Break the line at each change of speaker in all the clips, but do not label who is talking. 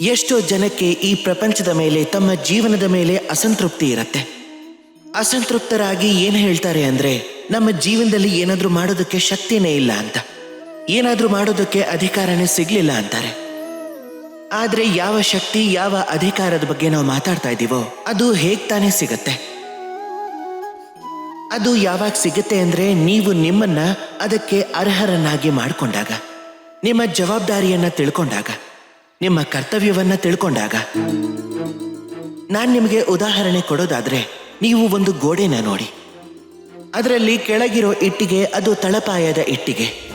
ಎಷ್ಟೋ ಜನಕ್ಕೆ ಈ ಪ್ರಪಂಚದ ಮೇಲೆ, ತಮ್ಮ ಜೀವನದ ಮೇಲೆ ಅಸಂತೃಪ್ತಿ ಇರತ್ತೆ. ಅಸಂತೃಪ್ತರಾಗಿ ಏನ್ ಹೇಳ್ತಾರೆ ಅಂದ್ರೆ, ನಮ್ಮ ಜೀವನದಲ್ಲಿ ಏನಾದ್ರೂ ಮಾಡೋದಕ್ಕೆ ಶಕ್ತಿನೇ ಇಲ್ಲ ಅಂತ. ಏನಾದ್ರೂ ಮಾಡೋದಕ್ಕೆ ಅಧಿಕಾರನೇ ಸಿಗ್ಲಿಲ್ಲ ಅಂತಾರೆ. ಆದ್ರೆ ಯಾವ ಶಕ್ತಿ, ಯಾವ ಅಧಿಕಾರದ ಬಗ್ಗೆ ನಾವು ಮಾತಾಡ್ತಾ ಇದ್ದೀವೋ ಅದು ಹೇಗ್ ತಾನೇ ಸಿಗತ್ತೆ. ಅದು ಯಾವಾಗ ಸಿಗುತ್ತೆ ಅಂದ್ರೆ, ನೀವು ನಿಮ್ಮನ್ನ ಅದಕ್ಕೆ ಅರ್ಹರನ್ನಾಗಿ ಮಾಡಿಕೊಂಡಾಗ, ನಿಮ್ಮ ಜವಾಬ್ದಾರಿಯನ್ನ ತಿಳ್ಕೊಂಡಾಗ. ನಿಮ್ಮ ಕರ್ತವ್ಯವನ್ನ ತಿಳ್ಕೊಂಡಾಗ. ನಾನ್ ನಿಮಗೆ ಉದಾಹರಣೆ ಕೊಡೋದಾದ್ರೆ, ನೀವು ಒಂದು ಗೋಡೆನ ನೋಡಿ. ಅದರಲ್ಲಿ ಕೆಳಗಿರೋ ಇಟ್ಟಿಗೆ ಅದು ತಳಪಾಯದ ಇಟ್ಟಿಗೆ.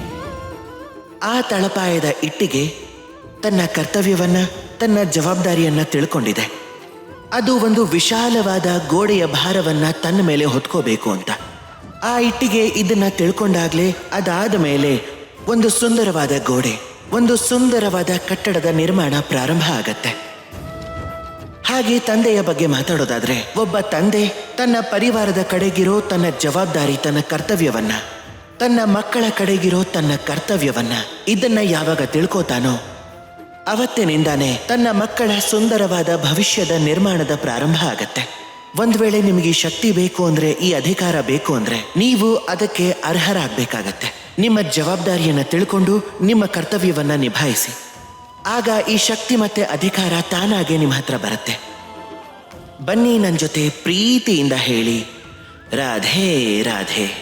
ಆ ತಳಪಾಯದ ಇಟ್ಟಿಗೆ ತನ್ನ ಕರ್ತವ್ಯವನ್ನ, ತನ್ನ ಜವಾಬ್ದಾರಿಯನ್ನ ತಿಳ್ಕೊಂಡಿದೆ. ಅದು ಒಂದು ವಿಶಾಲವಾದ ಗೋಡೆಯ ಭಾರವನ್ನ ತನ್ನ ಮೇಲೆ ಹೊತ್ಕೋಬೇಕು ಅಂತ. ಆ ಇಟ್ಟಿಗೆ ಇದನ್ನ ತಿಳ್ಕೊಂಡಾಗ್ಲೇ ಅದಾದ ಮೇಲೆ ಒಂದು ಸುಂದರವಾದ ಗೋಡೆ. ಒಂದು ಸುಂದರವಾದ ಕಟ್ಟಡದ ನಿರ್ಮಾಣ ಪ್ರಾರಂಭ ಆಗತ್ತೆ. ಹಾಗೆ ತಂದೆಯ ಬಗ್ಗೆ ಮಾತಾಡೋದಾದ್ರೆ, ಒಬ್ಬ ತಂದೆ ತನ್ನ ಪರಿವಾರದ ಕಡೆಗಿರೋ ತನ್ನ ಜವಾಬ್ದಾರಿ, ತನ್ನ ಕರ್ತವ್ಯವನ್ನ, ತನ್ನ ಮಕ್ಕಳ ಕಡೆಗಿರೋ ತನ್ನ ಕರ್ತವ್ಯವನ್ನ ಇದನ್ನ ಯಾವಾಗ ತಿಳ್ಕೋತಾನೋ, ಅವತ್ತಿನಿಂದಾನೆ ತನ್ನ ಮಕ್ಕಳ ಸುಂದರವಾದ ಭವಿಷ್ಯದ ನಿರ್ಮಾಣದ ಪ್ರಾರಂಭ ಆಗತ್ತೆ. ಒಂದ್ ವೇಳೆ ನಿಮಗೆ ಶಕ್ತಿ ಬೇಕು ಅಂದ್ರೆ, ಈ ಅಧಿಕಾರ ಬೇಕು ಅಂದ್ರೆ, ನೀವು ಅದಕ್ಕೆ ಅರ್ಹರಾಗಬೇಕಾಗತ್ತೆ. ನಿಮ್ಮ ಜವಾಬ್ದಾರಿಯನ್ನು ತಿಳ್ಕೊಂಡು ನಿಮ್ಮ ಕರ್ತವ್ಯವನ್ನ ನಿಭಾಯಿಸಿ. ಆಗ ಈ ಶಕ್ತಿ ಮತ್ತೆ ಅಧಿಕಾರ ತಾನಾಗೆ ನಿಮ್ಮ ಹತ್ರ ಬರುತ್ತೆ. ಬನ್ನಿ ನನ್ನ ಜೊತೆ ಪ್ರೀತಿಯಿಂದ ಹೇಳಿ. ರಾಧೆ ರಾಧೆ.